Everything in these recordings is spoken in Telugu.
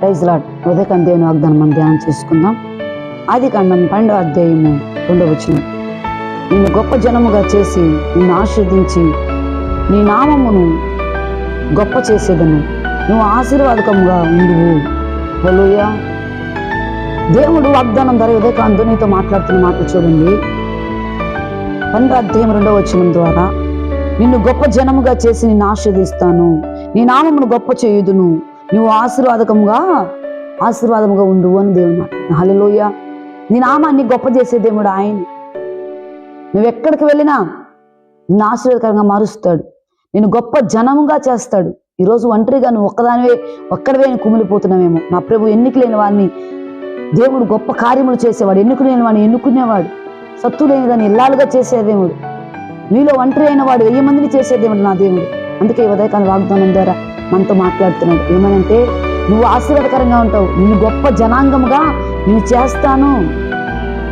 ప్రైజ్ లాడ్ ఉదయకాంత దేవుని వాగ్దానం మనం ధ్యానం చేసుకుందాం. ఆది కాండం పండు అధ్యాయము ఉండవచ్చు నిన్ను గొప్ప జనముగా చేసి నిన్ను ఆశీర్దించి నీ నామమును గొప్ప చేసేదను. నువ్వు ఆశీర్వాదకముగా ఉండువు. హలోయ దేవుడు వాగ్దానం ధర ఉదయకాంతు నీతో మాట్లాడుతున్న మాటలు చూడండి. పండు అధ్యాయం రెండవచనం ద్వారా నిన్ను గొప్ప జనముగా చేసి నిన్ను ఆశీర్దిస్తాను నీ నామమును గొప్ప చేయుదును. నువ్వు ఆశీర్వాదకముగా ఆశీర్వాదముగా ఉండు అని దేవుడు హలోయ నీ నామాన్ని గొప్ప చేసే దేవుడు ఆయన. నువ్వు ఎక్కడికి వెళ్ళినా నిన్ను ఆశీర్వాదకరంగా మారుస్తాడు. నేను గొప్ప జనముగా చేస్తాడు. ఈరోజు ఒంటరిగా నువ్వు ఒక్కదానివే ఒక్కడివే నువ్వు కుమిలిపోతున్నావేమో. నా ప్రభు ఎన్నిక లేని వాడిని దేవుడు గొప్ప కార్యములు చేసేవాడు ఎన్నుకు లేని వాడిని ఎన్నుకునేవాడు. సత్తు లేని దాన్ని ఇల్లాలుగా చేసే దేవుడు. నీలో ఒంటరి అయిన వాడు వెయ్యి మందిని చేసే దేవుడు నా దేవుడు. అందుకే ఈ ఉదయకాల వాగ్దానం ద్వారా మనతో మాట్లాడుతున్నాడు. ఏమనంటే నువ్వు ఆశీర్వాదకరంగా ఉంటావు. నేను గొప్ప జనాంగముగా నేను చేస్తాను.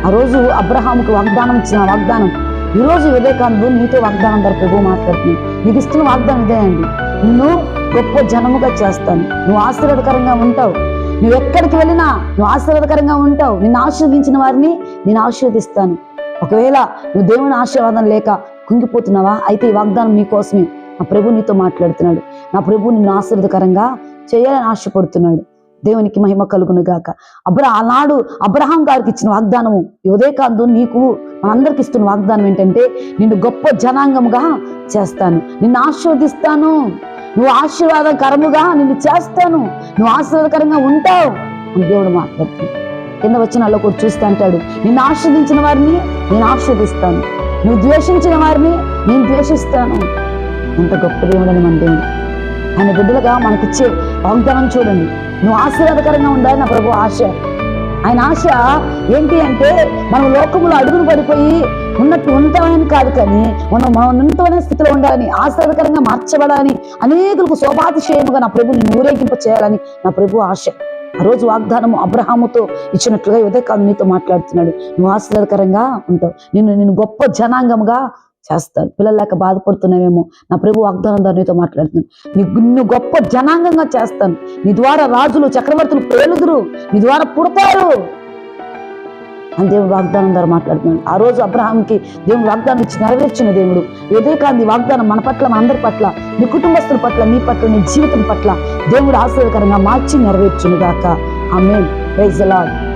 ఆ రోజు అబ్రహాముకు వాగ్దానం ఇచ్చిన వాగ్దానం. ఈ రోజు వివేకానందు నీతో వాగ్దానం ధర ప్రభు మాట్లాడుతున్నాను నీకు ఇస్తున్న వాగ్దానం ఇదే అండి. నిన్ను గొప్ప జనముగా చేస్తాను. నువ్వు ఆశీర్వాదకరంగా ఉంటావు. నువ్వు ఎక్కడికి వెళ్ళినా నువ్వు ఆశీర్వాదకరంగా ఉంటావు. నిన్ను ఆశీర్వదించిన వారిని నేను ఆశీర్వదిస్తాను. ఒకవేళ నువ్వు దేవుని ఆశీర్వాదం లేక కుంగిపోతున్నావా అయితే ఈ వాగ్దానం నీకోసమే నా ప్రభు నీతో మాట్లాడుతున్నాడు. నా ప్రభు నిన్ను ఆశీర్వదకరంగా చేయాలని ఆశపడుతున్నాడు. దేవునికి మహిమ కలుగును గాక. అబ్రా ఆనాడు అబ్రహాం గారికి ఇచ్చిన వాగ్దానము ఈ కాదు నీకు మనందరికి ఇస్తున్న వాగ్దానం ఏంటంటే నిన్ను గొప్ప జనాంగముగా చేస్తాను. నిన్ను ఆశీర్వదిస్తాను. నువ్వు ఆశీర్వాదకరముగా నిన్ను చేస్తాను. నువ్వు ఆశీర్వాదకరంగా ఉంటావు అని దేవుడు మాట్లాడుతుంది కింద వచ్చిన వాళ్ళు కూడా చూస్తే అంటాడు నిన్ను ఆశీర్వదించిన వారిని నేను ఆశీర్వదిస్తాను. నువ్వు ద్వేషించిన వారిని నేను ద్వేషిస్తాను. ఎంత గొప్ప దేవుడని మన దేవుడు. ఆయన బిడ్డలుగా మనకిచ్చే వాగ్దానం చూడండి. నువ్వు ఆశీర్వాదకరంగా ఉండాలి నా ప్రభు ఆశ. ఆయన ఆశ ఏంటి అంటే మనం లోకములో అడుగులు పడిపోయి ఉన్నట్టు ఉంటామని కాదు కానీ మనం మన ఉన్నతమైన స్థితిలో ఉండాలని ఆశీర్వాదకరంగా మార్చబడాలని అనేకులకు శోభాతిశయముగా నా ప్రభుని ఊరేగింప చేయాలని నా ప్రభు ఆశ. ఆ రోజు వాగ్దానము అబ్రహాముతో ఇచ్చినట్లుగా ఉదయకాలం నీతో మాట్లాడుతున్నాడు. నువ్వు ఆశీర్వాదకరంగా ఉంటావు. నిన్ను నేను గొప్ప జనాంగముగా చేస్తాను పిల్లలు లేక నా ప్రభు వాగ్దానం ద్వారా నీతో మాట్లాడుతున్నాను నిన్ను గొప్ప జనాంగంగా చేస్తాను. నీ ద్వారా రాజులు చక్రవర్తులు పేలుదురు. నీ ద్వారా పుడతారు. అని దేవుడు వాగ్దానం ద్వారా మాట్లాడుతున్నాడు. ఆ రోజు అబ్రహాంకి దేవుడు వాగ్దానం ఇచ్చి నెరవేర్చిన దేవుడు ఏదే కాదు వాగ్దానం మన పట్ల మన అందరి పట్ల నీ కుటుంబస్తుల పట్ల నీ పట్ల నీ జీవితం పట్ల దేవుడు ఆశీర్వదకరంగా మార్చి నెరవేర్చును గాక ఆమె ప్రైజ్ లాడ్